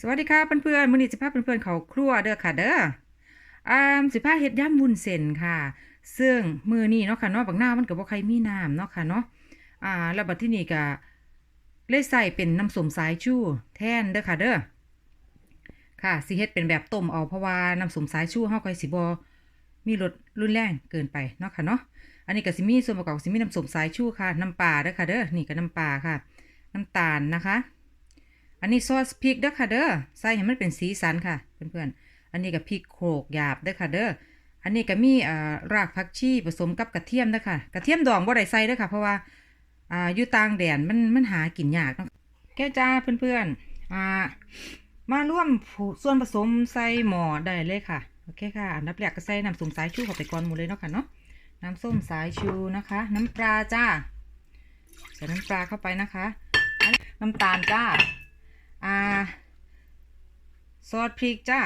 สวัสดีค่ะเพื่อนๆมื้อนี้สิพาเพื่อนๆเขาครัวเด้อค่ะเด้ออ่าสิพาเฮ็ดย่ำวุ้นเส้นค่ะ ซึ่งมื้อนี้เนาะค่ะเนาะบักหน้ามันก็บ่ค่อยมีน้ำเนาะค่ะเนาะอ่า แล้วบัดที่นี่ก็เลยใส่เป็นน้ำส้มสายชูแทนเด้อค่ะเด้อค่ะสิเฮ็ดเป็นแบบต้มเอาเพราะว่าน้ำส้มสายชูเฮาก็สิบ่มีรสรุนแรงเกินไปเนาะค่ะเนาะอันนี้ก็สิมีส่วนประกอบสิมีน้ำส้มสายชูค่ะน้ำปลาเด้อค่ะเด้อนี่ก็น้ำปลาค่ะ น้ำตาลนะคะ อันนี้ซอสพริกเด้อค่ะเด้อใส่ให้มันเป็นสีสันค่ะเพื่อนๆ อันนี้ก็พริกโขลกหยาบเด้อค่ะเด้อ อันนี้ก็มีอ่ารากผักชีผสมกับกระเทียมเด้อค่ะ กระเทียมดองบ่ได้ใส่เด้อค่ะ เพราะว่าอ่าอยู่ต่างแดนมันมันหากินยากเนาะแก้วจ้าเพื่อนๆอ่ามาร่วมส่วนผสมใส่หมอได้เลยค่ะโอเคค่ะอันดับแรกก็ใส่น้ำส้มสายชูเข้าไปก่อนหมดเลยเนาะค่ะเนาะน้ำส้มสายชูนะคะ น้ำปลาจ้าใส่น้ำปลาเข้าไปนะคะ น้ำตาลจ้า อ่า ซอสพริกจ้า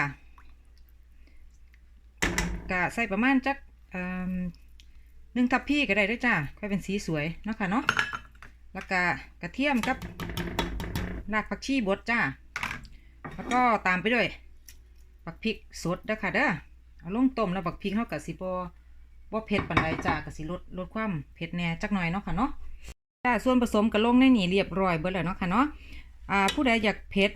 กะใส่ประมาณจักอ่าหนึ่งทัพพี่ก็ได้ด้วยจ้าค่อยเป็นสีสวยเนาะค่ะเนาะ แล้วก็กระเทียมกับรากผักชีบดจ้า แล้วก็ตามไปด้วยบักพริกสดเด้ค่ะเด้อ เอาลงต้มแล้วบักพริกเท่ากับสิบบ่เผ็ดปานใดจ้ากับสิลดลดความเผ็ดแน่จักหน่อยเนาะค่ะเนาะจ้าส่วนผสมก็ลงในนี่เรียบร้อยเบิดแล้วเนาะค่ะเนาะ อ่าผู้ใดอยากเผ็ด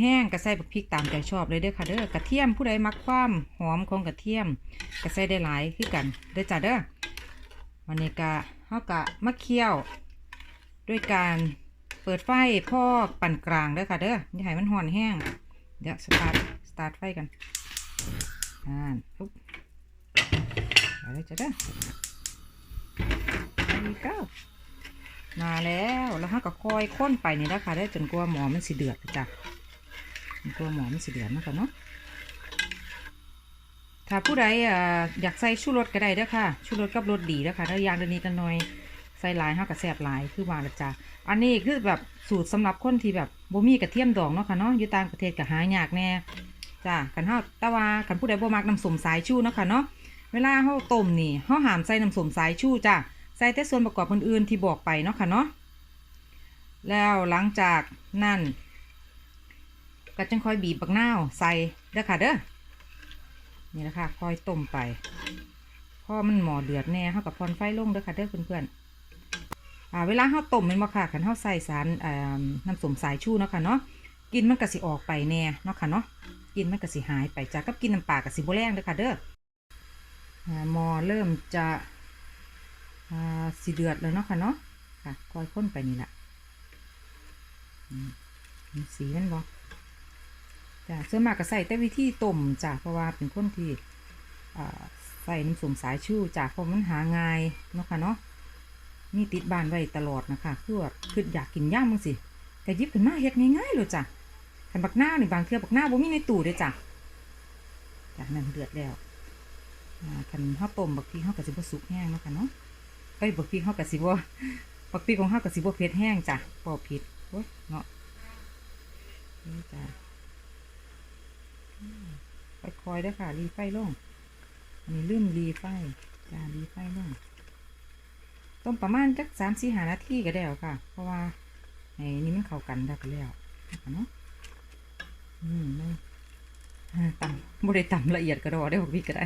แห้งก็ใส่บักพริกตามใจชอบเลยเด้อค่ะเด้อกระเทียมผู้ใดมักความหอมของกระเทียมก็ใส่ได้หลายคือกันเด้อจ้าเด้อวันนี้ก็เฮากะมะเคี่ยว ด้วยการเปิดไฟพ่อปั่นกลางเด้อค่ะเด้ออย่าให้มันห่อนแห้งเดี๋ยวสตาร์ทสตาร์ทไฟกันอ่าปุ๊บเอาเลยจ้าเด้อ There you go มาแล้วแล้วเราก็คอยค้นไปนี่นะคะได้จนกลัวหมอมันสิเดือดจ้ะกลัวหมอมันสิเดือดนะคะเนาะถ้าผู้ใดออยากใส่ชูรสก็ได้เด้อค่ะชูรสกับรสดีเด้อค่ะถ้ายางเดนี้กันหน่อยใส่หลายห้ากับแสบหลายคือว่าละจ้ะอันนี้คือแบบสูตรสำหรับคนที่แบบบ่มีกระเทียมดองเนาะค่ะเนาะอยู่ต่างประเทศก็หายากแน่จ้ะกันเฮาต่ว่ากันผู้ใดบ่มักน้ำส้มสายชูเนาะค่ะเนาะเวลาเฮาต้มนี่เฮาหามใส่น้ำส้มสายชูจ้ะ ใส่แต่ส่วนประกอบอื่นๆที่บอกไปเนาะค่ะเนาะแล้วหลังจากนั่นก็จังค่อยบีบบักนาวใส่เด้อค่ะเด้อนี่แหละค่ะค่อยต้มไปพอมันหมอเดือดแน่เฮากับพรไฟลงเด้อค่ะเด้อเพื่อนๆอ่าเวลาเฮาต้มแมันบ่ค่ะคันเฮาใส่สารน้ำส้มสายชูเนาะค่ะเนาะกินมันก็สิออกไปแน่เนาะค่ะเนาะกินมันก็สิหายไปจากกับกินน้ำปลาก็สิบ่แรงเด้อค่ะเด้อหมอเริ่มจะ สีเดือดแล้วเนาะค่ะเนาะค่ะคอยค้นไปนี่แหละสีมันบ่จ้ะเสื้อมากก็ใส่แต่วิธีต้มจ้ะเพราะว่าเป็นคนที่ใส่น้ำส้มสายชูจ้ะเพราะมันหาง่ายเนาะค่ะเนาะมีติดบ้านไว้ตลอดนะคะคือแบบคืออยากกินย่างมั้งสิก็หยิบขึ้นมาเฮ็ดง่ายๆเลยจ้ะขันบักหน้าหนี่บางเทือบักหน้าบ่มีในตู้เด้อจ้ะจ้ะนั่นเดือดแล้วอ่าคันเฮาต้มบักทีเฮาก็สิบสุกแห้งเนาะค่ะเนาะ เอ้ยบักพริกเขากับสิบ่บักพริกของเขากับสิบ่เผ็ดแห้งจ้ะปอผิดโอ้ยเนาะนี่จ้ะไปคอยด้อค่ะ รีไฟลงอันนี้ลืมรีไฟจ้ารีไฟลงต้มประมาณจักสามสี่หานาทีก็ได้แล้วค่ะ เพราะว่าไอ้นี่มันเข้ากันได้ไปแล้วเนาะอืมไม่อ่ำบ่ได้ตำละเอียดกระดอได้อบักพริกก็ได้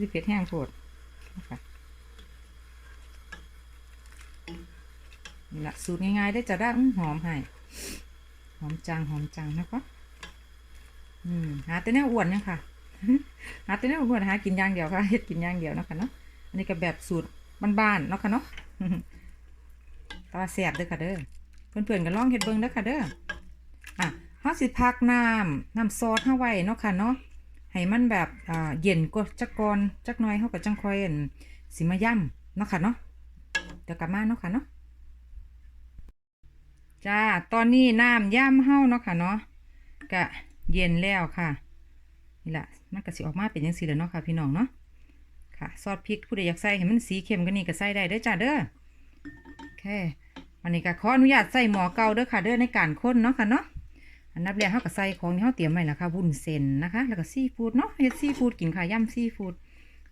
สิเผ็ดแห้งโพดนะคะ นี่ละสูตรง่ายๆได้จะได้หอมให้หอมจังหอมจังนะคะอืมหาแต่แนวอ้วนเนี่ยค่ะหาแต่แนวอ้วนหากินย่างเดียวค่ะเฮ็ดกินย่างเดียวนะคะเนาะอันนี้ก็แบบสูตรบ้านๆเนาะค่ะเนาะตาแสบเด้อค่ะเด้อเพื่อนๆก็ลองเฮ็ดเบิ่งเด้อค่ะเด้ออะเฮาสิพักน้ำน้ำซอสเฮาไว้เนาะค่ะเนาะให้มันแบบอ่าเย็นกว่าจักก่อนจักหน่อยเฮาก็จังค่อยสิมาย่ำเนาะค่ะเนาะเดี๋ยวกลับมาเนาะค่ะเนาะ จ้า ตอนนี้น้ำย่ำเฮาเนาะค่ะเนาะกะเย็นแล้วค่ะ นี่แหละมันก็สิออกมาเป็นยังสีแล้วเนาะค่ะ พี่น้องเนาะ ค่ะ ซอสพริกผู้ใดอยากใส่ให้มันสีเข้มกันนี่ก็ใส่ได้เด้อจ้าเด้อโอเควันนี้ก็ขออนุญาตใส่หม้อเก่าเด้อค่ะ เด้อในการค้นเนาะค่ะเนาะ อันดับแรกเฮาก็ใส่ของที่เฮาเตรียมไว้นะคะวุ้นเส้นนะคะ แล้วก็ซีฟู้ดเนาะเฮ็ดซีฟู้ดกินค่ะยำซีฟู้ด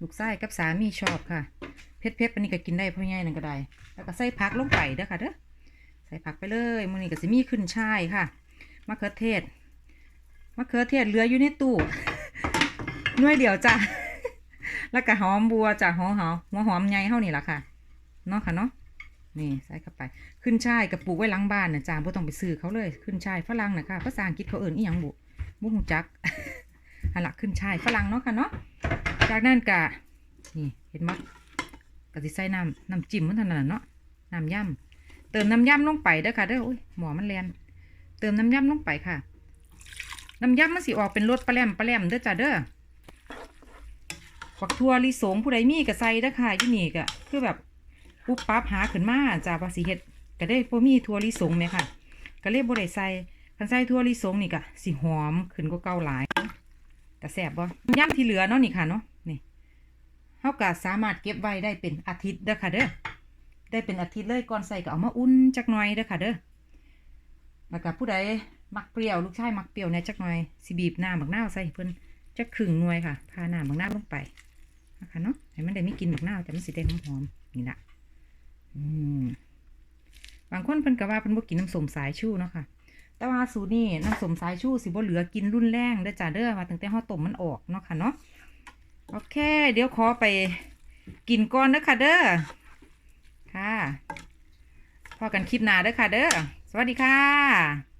ลูกไส้กับสามีชอบค่ะเผ็ดๆอันนี้ก็กินได้เพราะง่ายนั่นก็ได้ แล้วก็ใส่ผักลงไปเด้อค่ะเด้อ ส่ผักไปเลยมื้อนี้ก็สิมีขึ้นช่ายค่ะมะเขือเทศมะเขือเทศเหลืออยู่ในตู้น่วยเดียวจ้ะแล้วก็หอมบัวจ้ะหอมหอมหัวหอมใหญ่เท่านี่ล่ะค่ะเนาะค่ะเนาะนี่ใส่เข้าไป ขึ้นช่ายกับปลูกไว้หลังบ้านน่ะจ้าบ่ต้องไปซื้อเขาเลย ขึ้นช่ายฝรั่งน่ะค่ะภาษาอังกฤษเขาเอิ้นอีหยังบุบ่ฮู้จักอันละขึ้นช่ายฝรั่งเนาะค่ะเนาะจากนั้นก็นี่เห็นมั้ก็สิใส่น้ำน้ำจิ้มมันเท่านั้นเนาะน้ำย่ำ เติมน้ำย่ำลงไปเด้อค่ะเด้ออุ้ยหมอมันแลนเติมน้ำย่ำลงไปค่ะ น้ำย่ำมันสิออกเป็นรสปลาแหลมปลาแหลมเด้อจ้าเด้อฝักทั่วลิสงผู้ใดมีก็ใส่เด้อค่ะยู่นี่ก็คือแบบปุ๊บปั๊บหาขึ้นมาจาว่าสิเฮ็ดก็ได้บ่มีทั่วลิสงแม่ค่ะ ก็เลยบ่ได้ใส่คันใส่ทั่วลิสงนี่ก็สิหอมขึ้นกว่าเก่าหลาย แต่แซ่บบ่ย่ำที่เหลือเนาะนี่ค่ะเนาะนี่เฮาก็สามารถเก็บไว้ได้เป็นอาทิตย์เด้อค่ะเด้อ ได้เป็นอาทิตย์เลยก่อนใส่ก็เอามาอุ่นจักหน่อยเด้อค่ะเด้อแล้วก็ผู้ใดมักเปรี้ยวลูกชายมักเปรี้ยวแหน่จักหน่อยสิบีบน้ำบักหน้าใส่เพิ่นจักครึ่งหน่วยค่ะพาน้ำบักหน้าลงไปนะคะเนาะให้มันได้ไม่กินบักหน้าแต่มันสิได้หอมนี่ละอืมบางคนเพิ่นก็ว่าเพิ่นบ่กินน้ำส้มสายชูเนาะค่ะแต่ว่าสูตรนี้น้ำส้มสายชูสิบ่เหลือกินรุ่นแรงเด้อจ้าเด้อว่าตั้งแต่เฮาต้มมันออกเนาะค่ะเนาะโอเค เดี๋ยวขอไปกินก่อนเด้อค่ะเด้อ ค่ะพอกันคลิปหน้าเด้อค่ะ เด้อ สวัสดีค่ะ